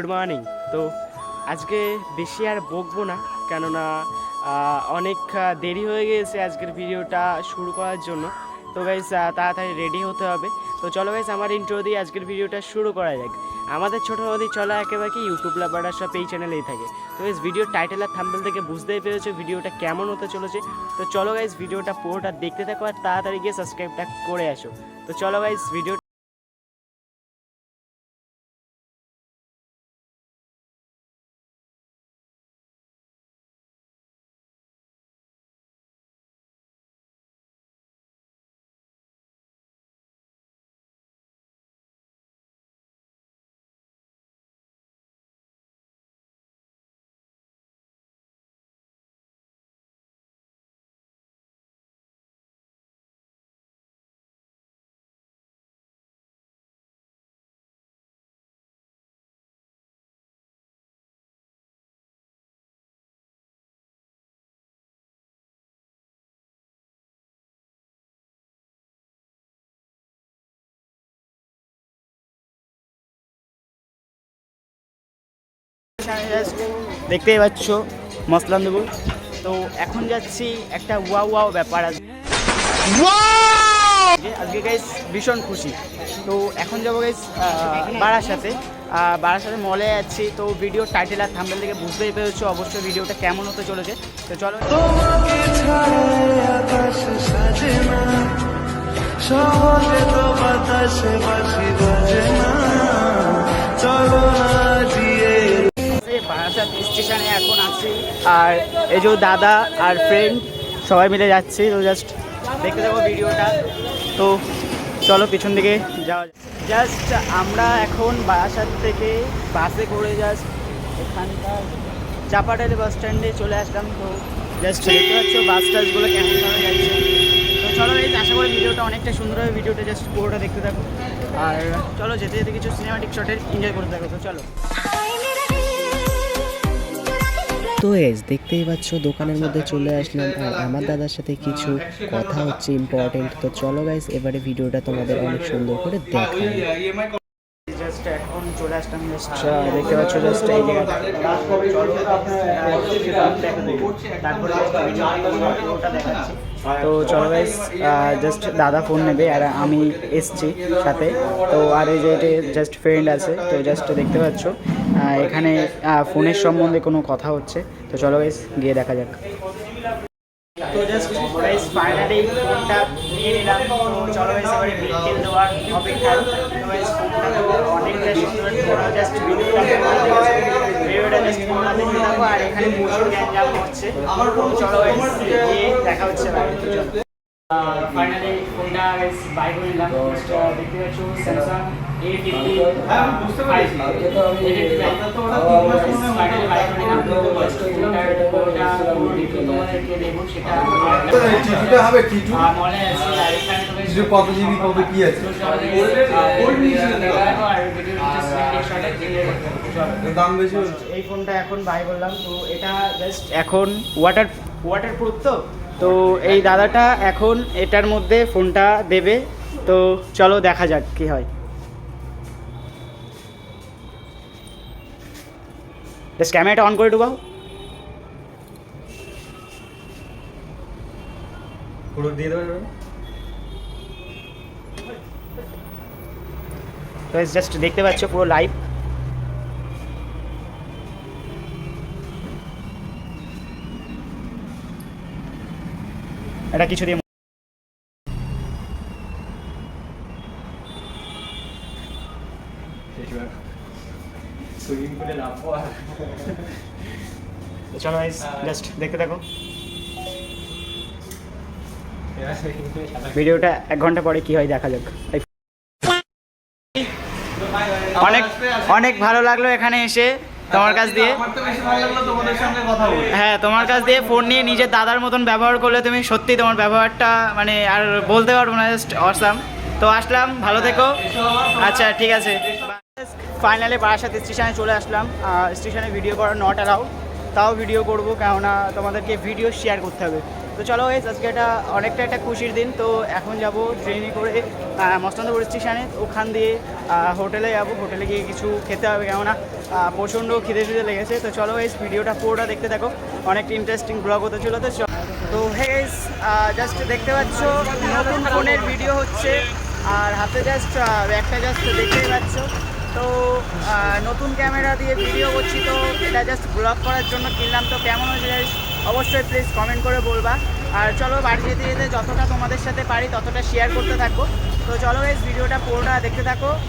Good morning তো আজকে বেশি আর বকবো না, কেননা অনেক দেরি হয়ে গিয়েছে আজকের ভিডিওটা শুরু করার জন্য। তো গাইজ তাড়াতাড়ি রেডি হতে হবে। তো চলো গাইজ আমার ইন্ট্রো দিয়ে আজকের ভিডিওটা শুরু করা যাক। আমাদের ছোটো নদী চলা একেবারে ইউটিউব লাভাররা সব এই চ্যানেলেই থাকে। তো গাইজ ভিডিও টাইটেল আর থাম্বেল থেকে বুঝতেই পেরেছ ভিডিওটা কেমন হতে চলেছে। তো চলো গাইজ ভিডিওটা পুরোটা দেখতে থাকো আর তাড়াতাড়ি গিয়ে সাবস্ক্রাইবটা করে আসো। তো চলো গাইজ ভিডিও দেখতেই পাচ্ছ মসলান দেবো। তো এখন যাচ্ছি একটা ওয়া ওয়াও ব্যাপার আছে। আজকে গাইস ভীষণ খুশি। তো এখন যাব গাইস বারাসাতে। বারাসাতে মলে যাচ্ছি তো ভিডিও টাইটেল আর থাম্বেল থেকে বুঝতেই পেরেছ অবশ্যই ভিডিওটা কেমন হতে চলেছে। তো চলো। তোমাকে ছাড়ে আকাশ সাজে না সহজে তো বাতাসে বাসি বাজে না। চলো না বারাসাত স্টেশনে এখন আছি। আর এই যে দাদা আর ফ্রেন্ড সবাই মিলে যাচ্ছি, তো জাস্ট দেখতে থাকো ভিডিওটা। তো চলো পিছন দিকে যাওয়া জাস্ট আমরা এখন বারাসাত থেকে বাসে করে জাস্ট এখানকার চাপাটালি বাস স্ট্যান্ডে চলে আসলাম। তো জাস্ট দেখতে পাচ্ছ বাস টাসগুলো কেমনভাবে যাচ্ছে। তো চলো এই আশা করি ভিডিওটা অনেকটা সুন্দর হবে। ভিডিওটা জাস্ট পুরোটা দেখতে থাকো। আর চলো যেতে যেতে কিছু সিনেমাটিক শটের এনজয় করতে থাকো। তো চলো। তো এস দেখতেই পাচ্ছ দোকানের মধ্যে চলে আসলাম। আর আমার দাদার সাথে কিছু কথা হচ্ছে ইম্পর্টেন্ট তো চলো গাইস এবারে ভিডিওটা তোমাদের অনেক সুন্দর করে দেখাই। জাস্ট এখন চলে আসলাম জাস্ট দেখতে পাচ্ছ জাস্ট এই জায়গাটা তারপরে দেখাচ্ছি। তো চলো গাইস জাস্ট দাদা ফোন নেবে আর আমি এসছি সাথে। তো আর এই যে জাস্ট ফ্রেন্ড আছে তো জাস্ট দেখতে পাচ্ছ। এখানে ফোনের সম্বন্ধে কোনো কথা হচ্ছে। তো চলো গাইস গিয়ে দেখা যাক। তো জাস্ট গাইস ফাইনালি ফোনটা নিয়ে নিলাম। তো চলো গাইস এবারে বিকেল দেওয়ার অপেক্ষা। তো গাইস ফোনটা তো অনেকটা সুন্দর তোমরা জাস্ট ভিডিওটা ভিডিওটা জাস্ট তোমরা দেখতে থাকো আর এখানে প্রচুর গ্যাঞ্জাম হচ্ছে। চলো গাইস গিয়ে দেখা হচ্ছে। ফাইনালি ফোনটা গাইস বাই করে নিলাম দেখতে পাচ্ছ Samsung A fifty five finally buy করে নিলাম তো জাস্ট ফোনটার রিভিউ তোমাদেরকে দেবো সেটা টিটুটা হবে টিটু আছে টিটু কত জিবি কি আছে দাম বেশি এই ফোনটা এখন বাই করলাম তো এটা জাস্ট এখন ওয়াটার ওয়াটার প্রুফ তো তো এই দাদাটা এখন এটার মধ্যে ফোনটা দেবে। তো চলো দেখা যাক কি হয়। জাস্ট ক্যামেরাটা অন করে ডুবাও জাস্ট দেখতে পাচ্ছ পুরো লাইভ এটা কিছু দিয়ে চলো জাস্ট দেখতে থাকো। ভিডিওটা এক ঘণ্টা পরে কি হয় দেখা যাক। অনেক অনেক ভালো লাগল এখানে এসে। তোমার কাছ দিয়ে? হ্যাঁ তোমার কাছ দিয়ে ফোন নিয়ে নিজের দাদার মতন ব্যবহার করলে তুমি সত্যি তোমার ব্যবহারটা মানে আর বলতে পারব না জাস্ট অসাম তো আসলাম ভালো থেকো। আচ্ছা ঠিক আছে। ফাইনালি বারাসাত স্টেশনে চলে আসলাম। স্টেশনে ভিডিও করা নট অ্যালাউ তাও ভিডিও করব কেননা তোমাদেরকে ভিডিও শেয়ার করতে হবে। তো চলো গাইজ আজকে এটা অনেকটা একটা খুশির দিন, তো এখন যাব ট্রেনে করে মস্তন্দপুর স্টেশনে ওখান দিয়ে হোটেলে যাব। হোটেলে গিয়ে কিছু খেতে হবে কেননা প্রচণ্ড খিদে খিদে লেগেছে। তো চলো গাইজ ভিডিওটা পুরোটা দেখতে থাকো। অনেকটা ইন্টারেস্টিং ব্লগ হতে চলো। তো তো হে গাইজ জাস্ট দেখতে পাচ্ছ, নতুন ফোনের ভিডিও হচ্ছে। আর হাতে জাস্ট একটা জাস্ট দেখতেই পাচ্ছ। তো নতুন ক্যামেরা দিয়ে ভিডিও করছি, তো এটা জাস্ট ব্লগ করার জন্য কিনলাম। তো কেমন হয়েছে? অবশ্যই প্লিজ কমেন্ট করে বলবা। আর চলো বাড়ি যেতে যেতে যতটা তোমাদের সাথে পারি ততটা শেয়ার করতে থাকব। তো চলো এই ভিডিওটা পুরোটা দেখতে থাকো।